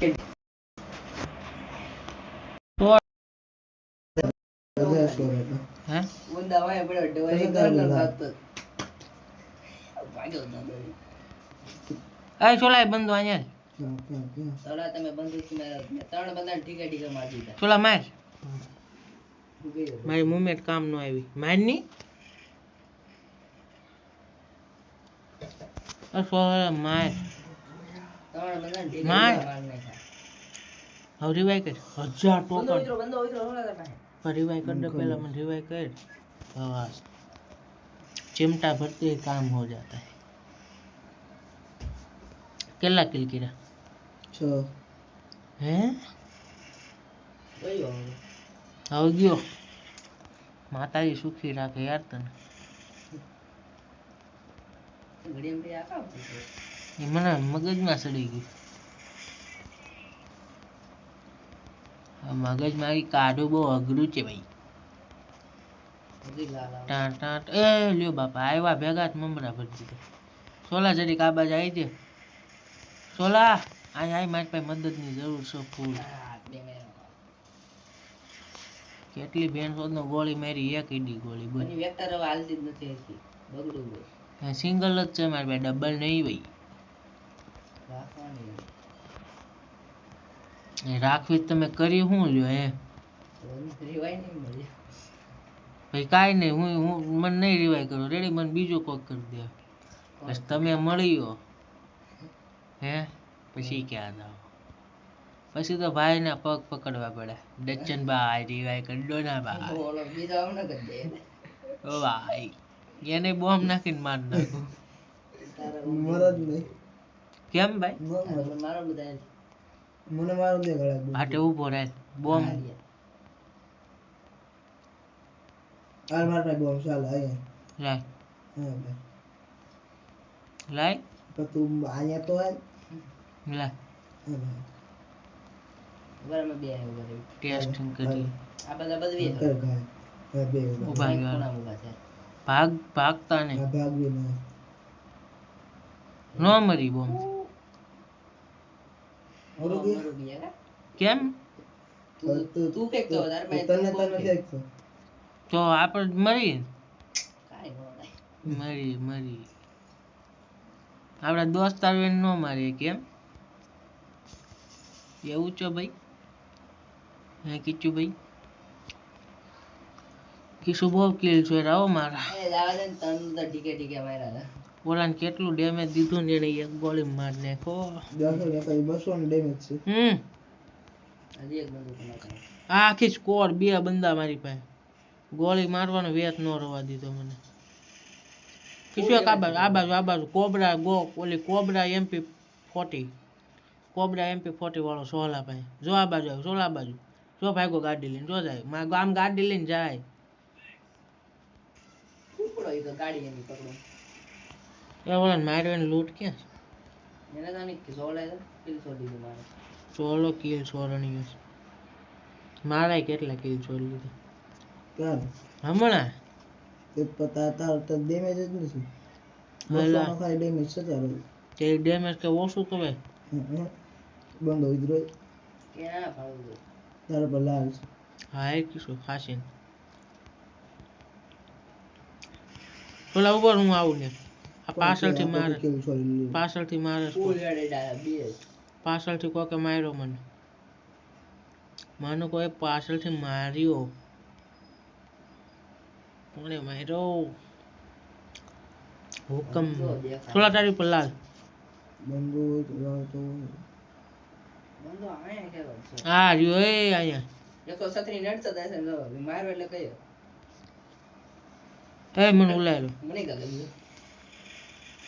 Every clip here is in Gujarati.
બંધો ત્રણ બંદા ટીકા ટીકા મારી દીધા ચોલા માર. મુમેન્ટ કામ નો આવી. મારની માર ત્રણ બંદા ઠીકે માર. ઠીકે મારી નાખ્યા હવે રિવાઈ કર હજાર બંદો ટોકન ઉતરો બંદો ઉતરો હોલા તમે પર રિવાઈ કર દે પહેલા મને રિવાઈ કર બસ चिमटा भरते ही काम हो जाता है કેટલા કિલ કર્યા છ હે ગયો હવે. હવે ગયો માતાજી સુખી રાખે યાર તને એ મને મગજમાં સડી ગયું. મગજ મારી કાઢું બહુ અઘરું છે ભાઈ. ટાટ એ લ્યો બાપા આવ્યા ભેગા મમરા ભરી દીધા સોલા જરીક આ બાજુ આવી દે સોલા અહીં આવી મારી પાસે મદદની જરૂર છે ફૂલ. કેટલી બેન શોધનો ગોળી મારી એક ઈડી ગોળી બની વેક્ટર હવે હાલતી જ નથી બગડું સિંગલ જ છે મારી પાસે ડબલ નહીં ભાઈ રાખવી તમે કરી શું લ્યો હે. ભાઈ કાંઈ નહીં હું હું મને નહીં રિવાય કરો. રેડી મને બીજો કોક કરી દે. બસ તમે મળ્યો. હે? પછી ક્યાં જાઓ? પછી તો ભાઈના પગ પકડવા પડે. દચ્ચન ભાઈ રિવાય કરી દો ના ભાઈ. ઓલો બીજો આમ ન કરી દે. ઓ ભાઈ એને બોમ્બ નાખીને માર નાખું. મરદ નહીં. કેમ ભાઈ? બોમ્બ મરે. મને મારો બધા મને મારું દે ગળા હાટે ઊભો રહે બોમ્બ. હાલ માર પાસે બોમ્બ ચાલ અહીંયા લાય હા ભાઈ. લાય તો તું અહીંયા તો હે ભાઈ. અમે બે ટેસ્ટિંગ કરી. આ બધા બદવી કર બે છે. ભાગ ભાગતા ને ભાગ ભાગવી ના. નો મરી બોમ્બ. બી. કેમ? તું ફેંકતો તને તને ફેંકતો તો આપણે મરી કાંઈ ન થાય. મરી મરી આપણા દોસ્તાર બેન નો મારીએ કેમ? એવું છો ભાઈ? હે કીચું ભાઈ કિશુ બહુ કિલ છે રાવો મારા. એ જવા દે ને, તો ઠીકે ઠીકે માર્યા હતા. ઓલાને કેટલું ડેમેજ દીધું ને એને એક ગોળી માર નાખો. ને બસો ને ડેમેજ છે. હમ. આખી સ્કોર બે બંદા મારી પાસે. ગોળી મારવાનો વેત ન રવા દીધો મને. કિશોર આ બાજુ આ બાજુ આ બાજુ કોબરા ગો ઓલી cobra MP forty cobra MP forty વાળો સોલા ભાઈ જો આ બાજુ આવ્યો સોલા બાજુ. જો ભાગો ગાડી લઈને જો જાય. આમ ગાડી લઈને જાય. ગાડી એની પકડો. એ ઓલા મારવાની લૂંટ ક્યાં છે? એને તો આની ઝોલે તો kill છોડી દીધું મારે. સોલો કિલ મારાય કેટલા કિલ છોડી લીધા? ક્યારે હમણાં? તે પતા તાર તો ડેમેજ જ નથી. હલા. ખાલી ડેમેજ છે તારો. તે ડેમેજ કે ઓછું કહેવાય. બંધ હોય રોજ ક્યાં ફાળું છું? તારા પર લાલ છે. હા એ કીશું ખાસીને પેલા ઉપર હું આવું ને આ પાછળથી મારે પાછળથી મારે પાછળથી કોકે માર્યો મને? માનો કોઈ પાછળથી માર્યો. કોણે માર્યો? હુકમ. થોડા તારી પર લાલ. બંધુ હોય તો? આ રહ્યો એ અહીંયા. એકસો છત્રી નડતો થાય છે માર્યો એટલે કયો? એ મને ઉલાયેલો. મને કાં ગમ્યું.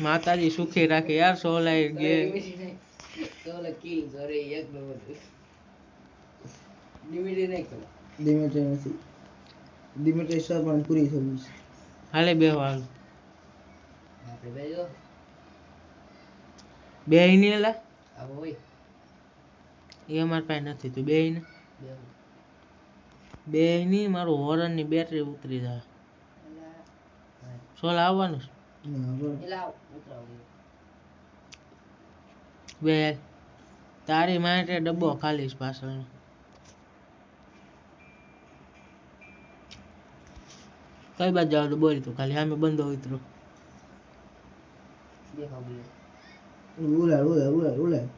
માતાજી સુખી રાખે યાર સોલાઈ ગે ડિમિટી ઓલો kill કરે, એક નંબર. ડિમિટી નહીં કરે. ડિમેટર નથી. ડિમેટર સર પણ પૂરી થઈ છે. હાલે બે વાળ. આપણે બે જો, બે ની લા આવો હોય. એ અમારી પાસે નથી તું બે ને બે. બે ની મારું હોરનની બેટરી ઉતરી જાય. સોલા આવવાનું છે? બે તારી માટે ડબ્બો ખાલી છે પાછળનો કઈ બાજુ જાવ તો બોલી તું ખાલી આમે બંધો ઉતરો ઉલાડ ઉલાડ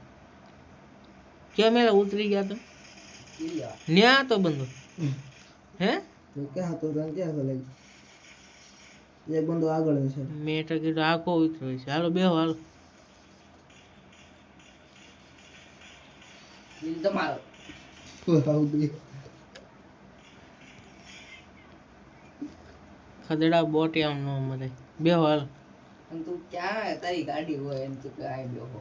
કેમ એલા ઉતરી ગયા તો? ન્યા તો બંધો હે? તો ક્યાં હતો ક્યાં હતો લાગી એક બંદો આગળ છે. મેં તો કીધું આખો ઉતરો છે. હાલો બે હાલો. તમારો? આવું બે? ખદડા બોટી આમ નો મરે બે હાલ. તું ક્યાં તારી ગાડી હોય એમ તું કે આય બેહો.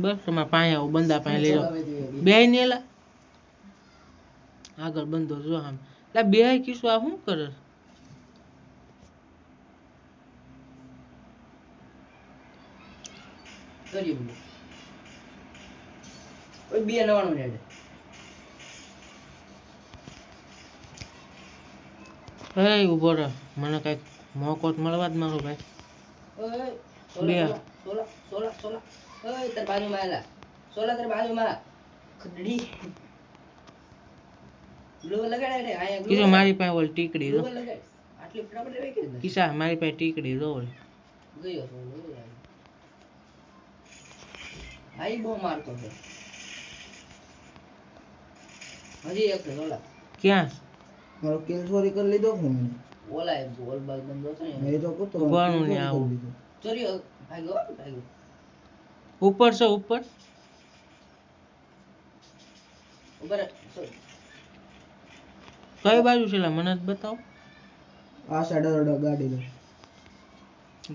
બસ તમારા પાસે આવો બંદા પાસે લઈ જાઓ જોઈએ બે ને આગળ બંધો જો આમ. લા બે કીશું આ શું કરે કરી બોલો બે નવાણું ને એ ઊભો રહે. મને કંઈક મોકો મળવા જ મારો ભાઈ. ઓય સોલા સોલા સોલા સોલા. ઓય તાર બાજુમાં આલા સોલા તાર બાજુમાં. ખડડી. ગ્લો લગાડ રે આયા ગ્લો મારી પાસે ઓલ ટીકડી ગ્લો આટલી ફટાફટ રેવાય કે નથી મારી પાસે ટીકડી જો ગયો ગયો બહુ મારતો છે હજી એક ઓલા. ક્યાં? મારો કિલ ચોરી કરી લીધો ફોન ઓલા એક ગોલ બાલ બંધો છે ને એ તો કૂતો ઉભાનું ને આવું. ચોરી ભાગ્યો ભાગ્યો. ઉપર છે ઉપર? ઉપર કઈ બાજુ છે મને જ બતાવો. આ સાઈડ ગાડી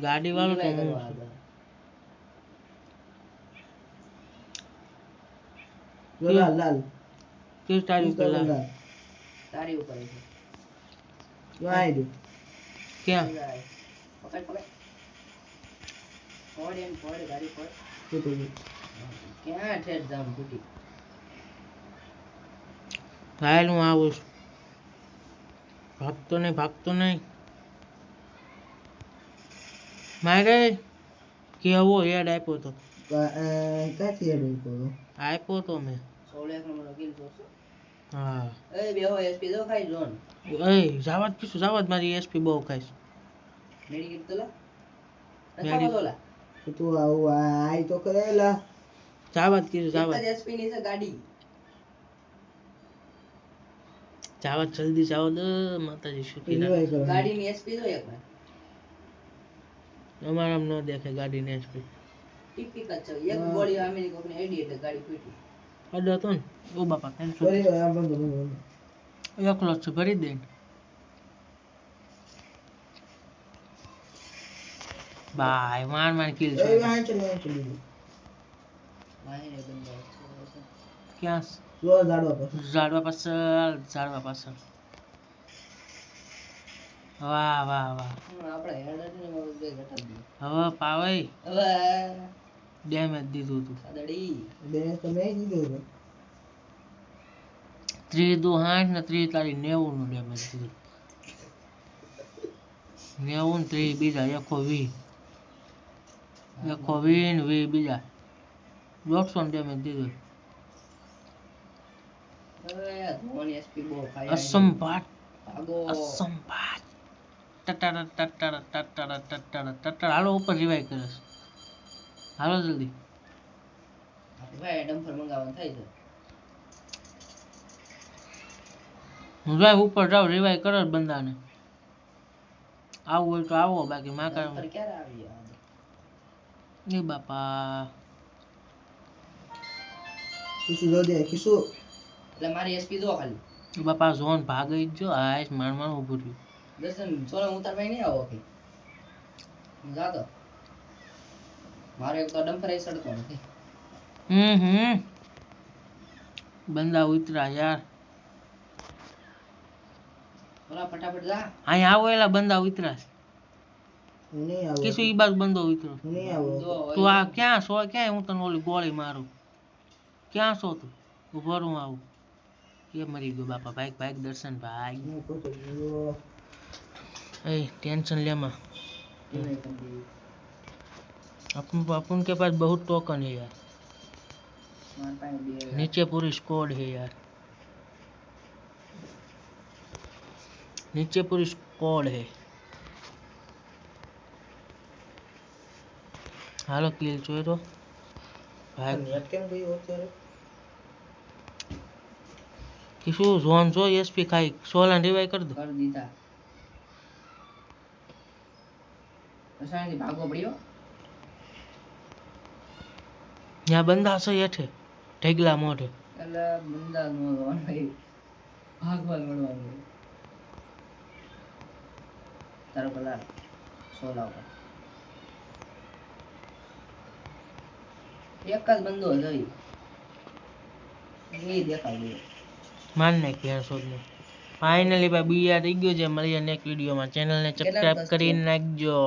ગાડી વાળો તો Revive હું કરવા છું. આગળ. જો લાલ લાલ. કઈ તારી ઉપર લાલ. તારી ઉપર જો આઈ દે. ક્યાં? પકડ પકડ. ફોડ એમ ફોડ ગાડી ફોડ કૂતો ગયો. ક્યાં ઠેઠ જામ તૂટી હાલ હું આવું છું. ભાગતો નહીં ભાગતો નહીં. મારે કેવો હેડ આપ્યો તો? ક્યાંથી હેડ ઊભો આપ્યો તો મેં સોળ એક નંબરનો કિલ જોશો હા એ બેહો એસપી દો ખાઈ જોન એ જાવા જ કીધું જાવા જ મારી એસપી બહુ ખાઈશ મેડી Medi- નથી તોલા તો આવું આઈ તો કરેલા જાવા જ કીધું જાવા એક જ એસપી ની છે ગાડી જાવા જ જલ્દી જાવ દે માતાજી રિવાઈ કરો ગાડીની એસપી દો એક વાર અમારામ ન દેખે ગાડીને એસપી ટીપીક છે. એક ગોળી આમેની કોકને એડી એટલે ગાડી ફૂટી અડો હતો ને ઓ બાપા કેન્સલ ફરી વાર આમ બંધો બંધો બંધો. એકલો છે ભરી દે ભાઈ માર માર કિલ છે વાંચો ને વાંચો લીધું. માહીને બંધ છે ક્યાં ઝાડવા પાછળ. ઝાડવા પાછળ વાહ વાહ વાહ. આપણે હેડ ને. હવે પાવઈ. હવે ડેમેજ દીધું તું સાદડી તમે અહીં દીધો ત્રીસ દુ આઠ ને ત્રીસ તારી નેવું નું ડેમેજ દીધું. નેવું ને ત્રીસ બીજા એકસો વી એકસો વી ને વી બીજા. દોઢસો ને ડેમેજ દીધું. અસંભાટ. અસંભાટ. ટટાડા ટટાડા ટટાડા ટટાડા ટટાડા હાલો ઉપર રિવાઈ કરે છે હાલો જલ્દી. મંગાવવાનું થાય છે. હું જાય ઉપર જાઉં રિવાઈ કરો બંદાને આવું હોય તો આવો બાકી માં ક્યારે આવી એ બાપા. કિશુ જલ્દી આય કિશુ એટલે મારી એસપી દો ખાલી. બાપા ઝોન ભાગી જ જો આયસ માર માર ઊભું રહ્યું. દર્શન સોલમ ઉતારવા નહીં આવો કે? જાતો. મારો એક તો ડમ્પર એ સડતો નથી. હમ હમ. બંદા ઉતરા યાર. ઓલા ફટાફટ જા. અહીં આવો એલા બંદા ઉતરા હું નહીં આવું. કીશું ઈ બાજુ બંદો ઉતરો. નહીં આવું. તું આ ક્યાં છો? ક્યાં હું તને ઓલી ગોળી મારું? ક્યાં છો તું? ઊભો રહું આવું. એ મરી ગયો બાપા ભાઈ ભાઈ દર્શન ભાઈ. એ ટેન્શન લેમાં अपन अपन के पास बहुत टोकन है यार મારા પાસે બે નીચે પૂરી સ્કોડ છે યાર નીચે પૂરી સ્કોડ છે હાલો કિલ જોઈ તો ભાગ નેટ કેમ ગયું અત્યારે કે શું ઝોન જો એસપી ખાઈ સોલન રિવાઈ કરી દો કરી દીધા રસાયણથી ભાગવો પડ્યો ત્યાં બંધા છે હેઠે ઢેગલા મોઢે. એટલે બંદા નો હોવાનું ભાગવા મળવાનું તારો પેલા સોલા ઉપર એક જ બંદો જોઈ એ દેખાય ગયો માર નાખી યાર શોધને ફાઇનલી ભાઈ બીઆર થઈ ગયો છે. મળીએ નેક્સ્ટ વિડીયોમાં ચેનલને સબસ્ક્રાઇબ કરી નાખજો.